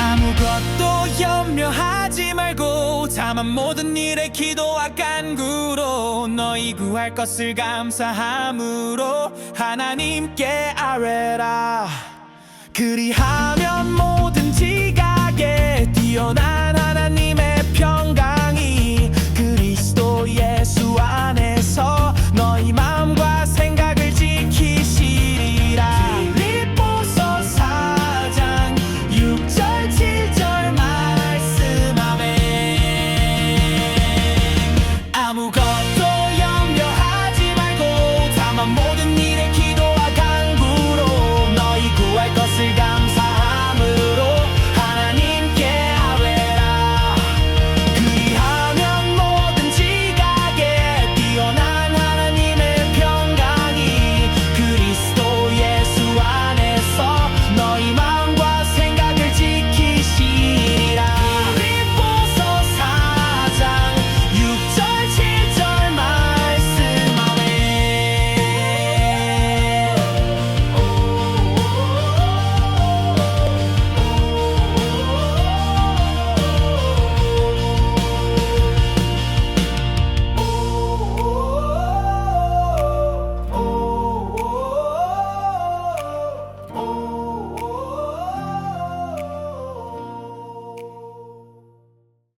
아무것도 염려하지 말고 다만 모든 일에 기도와 간구로 너희 구할 것을 감사함으로 하나님께 아뢰라. 그리하면 뭐든지 가게 뛰어난